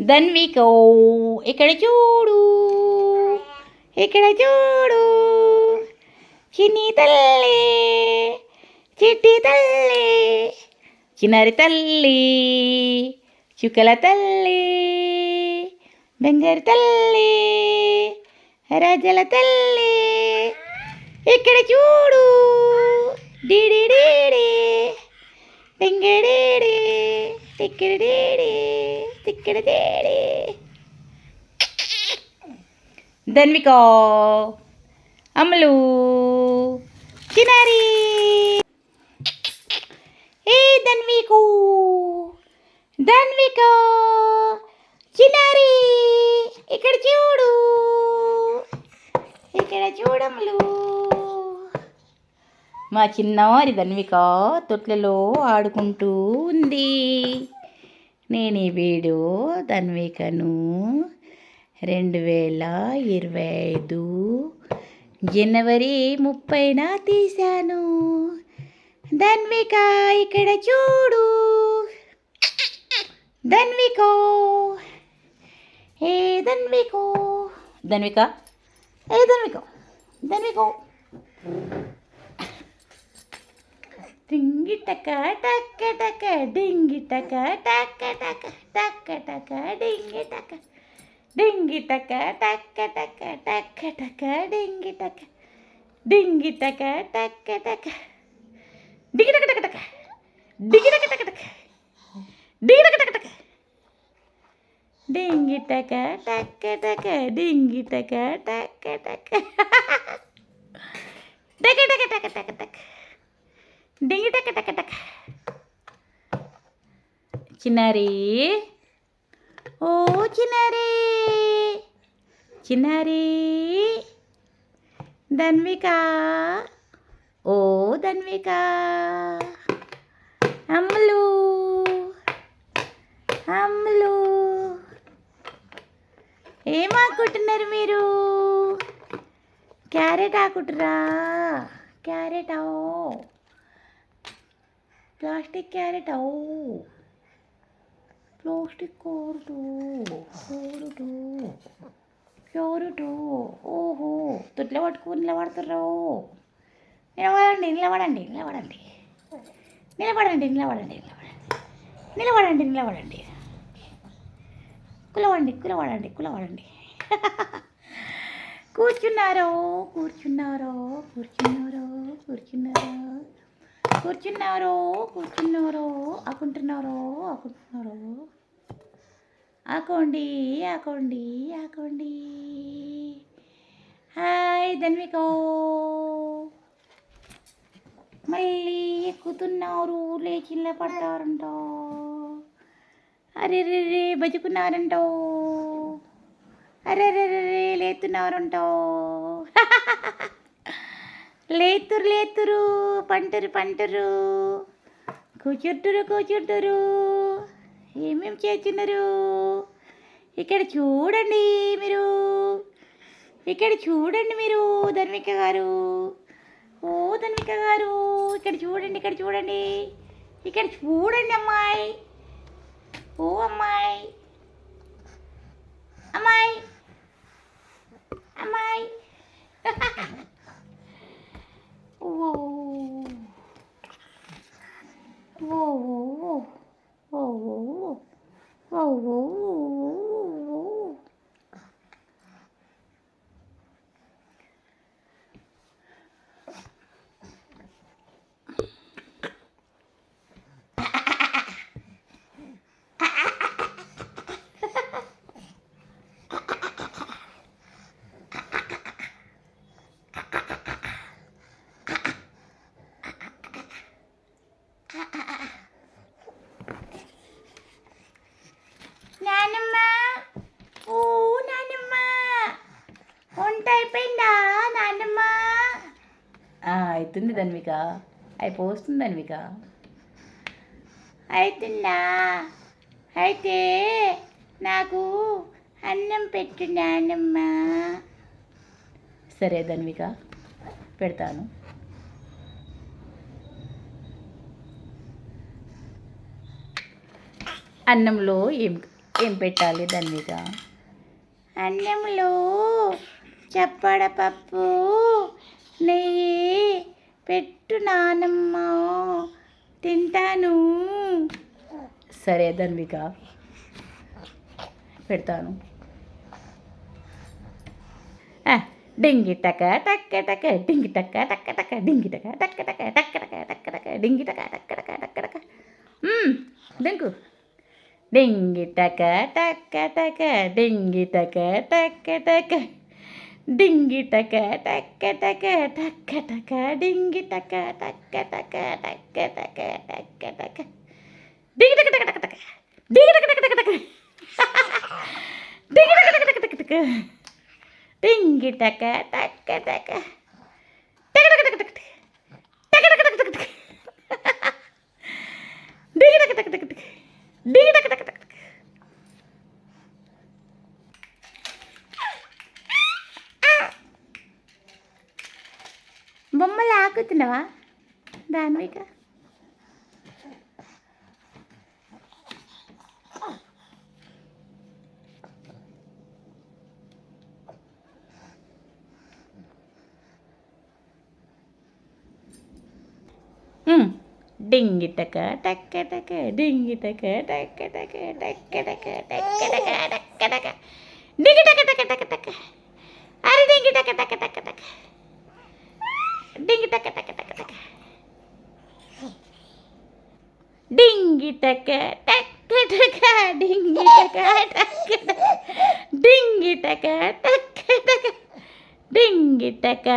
ధన్వికో ఇక్కడ చూడు ఇక్కడ చూడు చిన్ని తల్లి చిట్టి తల్లి చిన్నారి తల్లి చుక్కల తల్లి బంగారు తల్లి రాజల తల్లి ఇక్కడ చూడు డిడి డిడి డింగిడిడి ఇక్కడ తిక్కిడిడి ధన్విక అమలు చిన్నారి ఏ ధన్వికు ధన్విక చిన్నారి ఇక్కడ చూడు. ఇక్కడ చూడములు మా చిన్నవారి ధన్విక తొట్లలో ఆడుకుంటూ ఉంది. నేను ఈ వీడియో ధన్వికను రెండు వేల ఇరవై ఐదు జనవరి ముప్పైన తీశాను. ధన్విక ఇక్కడ చూడు. ధన్వికో ఏ ధన్వికో ధన్విక ఏ ధన్వికో ధన్వికో డింగి టక టక టక డింగి టక టక టక టక టక డింగి టక డింగి టక టక టక టక టక డింగి టక డింగి టక టక టక డింగి టక టక టక డింగి టక టక టక డింగి టక టక టక డింగి టక టక టక డింగి టక టక టక టక టక టక టక టక డింగి టక టక టక చిన్నారి. ఓ చిన్నారి. చిన్నారి. ధన్విక. ఓ ధన్విక. అమ్ములు. అమ్ములు. ఏమాకుంటున్నారు మీరు? క్యారెట్ ఆకుంటురా? క్యారెట్? ఓ ప్లాస్టిక్ క్యారెట్ ఓ ప్లాస్టిక్ కోరుటు కోరుటు కోరుటు ఓహో. తొట్ల పట్టుకుని నిలబడుతుర్రు నిలబడండి నిలబడండి నిలబడండి. నిలబడండి నిలబడండి నిలబడండి. నిలబడండి నిలబడండి. కులవండి కులవడండి కులవడండి కూర్చున్నారో కూర్చున్నారో కూర్చున్నారో కూర్చున్నారో. కూర్చున్నారో కూర్చున్నారో ఆకుంటున్నారో ఆకుంటున్నారో. ఆకోండి ఆకోండి ఆకోండి. హాయ్ ధన్వికో. మళ్ళీ ఎక్కుతున్నారు లేచి పడతారంట. అరే రే రే బతుకున్నారంటో. అరే రే రే రే లేతున్నారంటో. లేతురు లేతురు పంటరు పంటరు. కూచుంటురు కూచుంటురు. ఏమేం చేస్తున్నారు? ఇక్కడ చూడండి మీరు. ఇక్కడ చూడండి మీరు ధర్మిక గారు. ఓ ధర్మిక గారు ఇక్కడ చూడండి ఇక్కడ చూడండి. ఇక్కడ చూడండి అమ్మాయి. ఓ అమ్మాయి. అమ్మాయి ఓ ఓ ఓ ఓ ఓ నానమ్మ. ఓ నానమ్మ. వంట అయిపోయిందా నానమ్మ? అవుతుంది ధన్విక. అయిపోతుంది ధన్విక. అవుతుందా అయితే నాకు అన్నం పెట్టు నానమ్మ. సరే ధన్విక పెడతాను. అన్నంలో ఏం ఏం పెట్టాలి ధన్విక అన్నంలో చప్పడ పప్పు నెయ్యి పెట్టు నానమ్మ తింటాను. సరే ధన్విక పెడతాను. డింగి టక టక్క టక డింగి టక్క టక్క టక డింగి టక టక్క టక టక్క టక టక్క టక డింగి టక టక్క టక ഡിങ്കി ടക്ക ടക്ക ടക്ക ഡിങ്കി ടക്ക ടക്ക ടക്ക ഡിങ്കി ടക്ക ടക്ക ടക്ക ടക്ക ടക്ക ഡിങ്കി ടക്ക ടക്ക ടക്ക ടക്ക ടക്ക ടക്ക ടക്ക ഡിങ്കി ടക്ക ടക്ക ടക്ക ടക്ക ഡിങ്കി ടക്ക ടക്ക ടക്ക ടക്ക ഡിങ്കി ടക്ക ടക്ക ടക്ക ടക്ക ഡിങ്കി ടക്ക ടക്ക ടക്ക బొమ్మలు ఆకుతున్నావా? దానివిక డింగి టక టక్క టక డింగి టక టక్క టక టక్క టక టక్క టక టక్క టక. డింగి టక టక టక టక. అరే డింగి టక టక టక టక. ডিঙ্গি টাকা টাকা টাকা টাকা ডিঙ্গি টাকা টাকা টাকা ডিঙ্গি টাকা টাকা ডিঙ্গি টাকা টাকা টাকা ডিঙ্গি টাকা